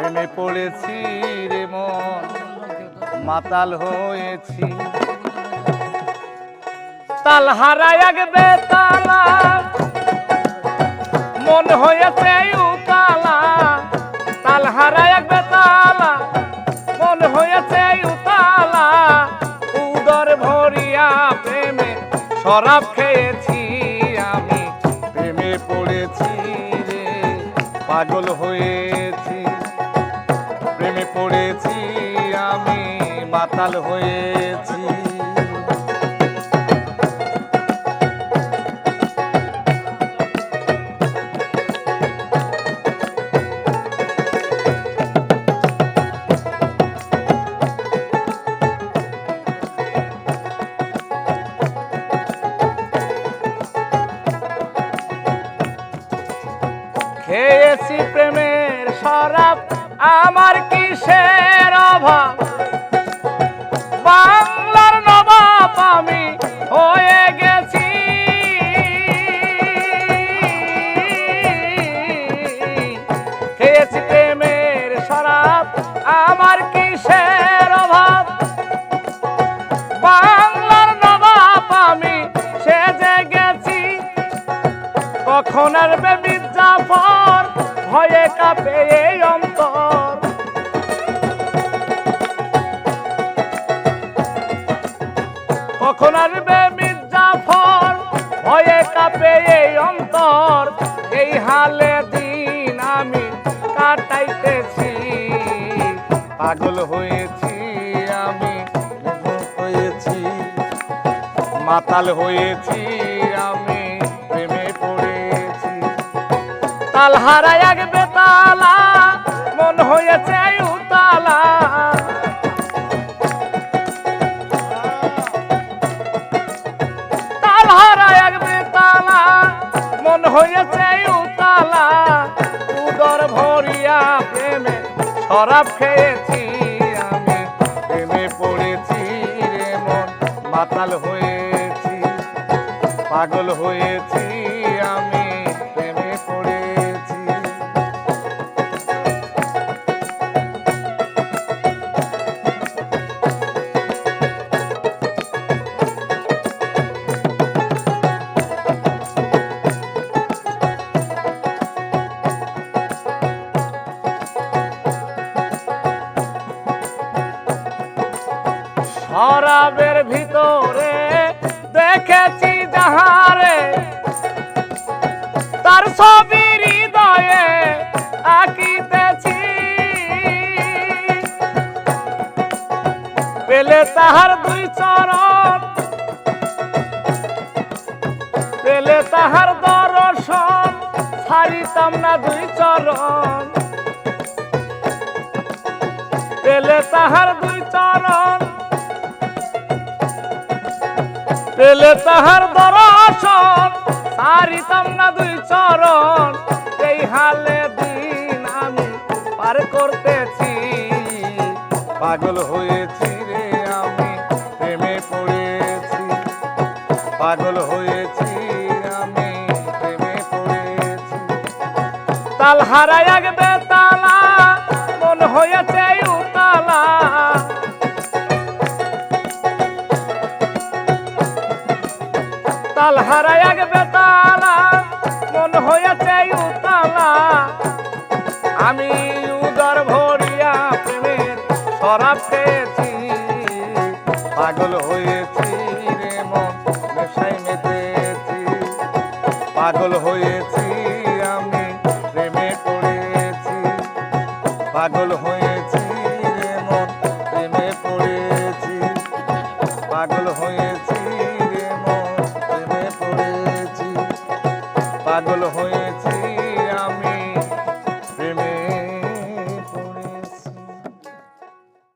প্রেমে পড়েছি রে মন, মাতাল হয়েছি। তাল হারায় এক বেতালা, মন হয়েছে উতালা। তাল হারায় এক বেতালা, মন হয়েছে উতালা। উদর ভরিয়া প্রেমে শরাব খেয়েছি আমি, প্রেমে পড়েছি রে, পাগল হয়েছি মাতাল হয়েছি। খেয়েছি প্রেমের শরাব আমার কিসের অভাব? বাংলার নবাব আমি হয়ে গেছি। খেয়েছি প্রেমের শরাব, আমার কিসের অভাব? বাংলার নবাব আমি সেজে গেছি। কখন আর বেবি জাফর ভয়ে কাঁপে এই কখন আর বেবি জাফর ভয়ে কাঁপে এই অন্তর। এই হালে দিন আমি কাটাইতেছি। পাগল হয়েছি আমি হয়েছি। মাতাল হয়েছি আমি, প্রেমে পড়েছি। তাল হারায় এক হয়েছে উতালা, উদর ভরিয়া প্রেমে শরাব খেয়েছি আমি, প্রেমে পড়েছি রে মন, মাতাল হয়েছি, পাগল হয়েছি। শরাবের ভিতরে দেখেছি যাহারে। তার ছবি হৃদয়ে আঁকিতেছি। পেলে তাহার দুই চরণ, পেলে তাহার দর্শন, ছাড়িতাম না দুই চরণ। পেলে তাহার দুই চরণ পেলে তাহার দর্শন সারিতাম না দুই চরণ। এই হালে দিন আমি পার করতেছি। পাগল হয়েছি রে আমি, প্রেমে পড়েছি। পাগল হয়েছি আমি, প্রেমে পড়েছি। তাল হারায় এক বেতালা, মন হয়েছে উতালা। তাল হারায় বেতালা, মন হয়েছে উতালা। আমি উদর ভরিয়া প্রেমের শরাব খেয়েছি, পাগল হয়েছি রে মন নেশায় মেতেছি। পাগল হয়েছি আমি প্রেমে পড়েছি, পাগল হয়েছি পাগল হয়ে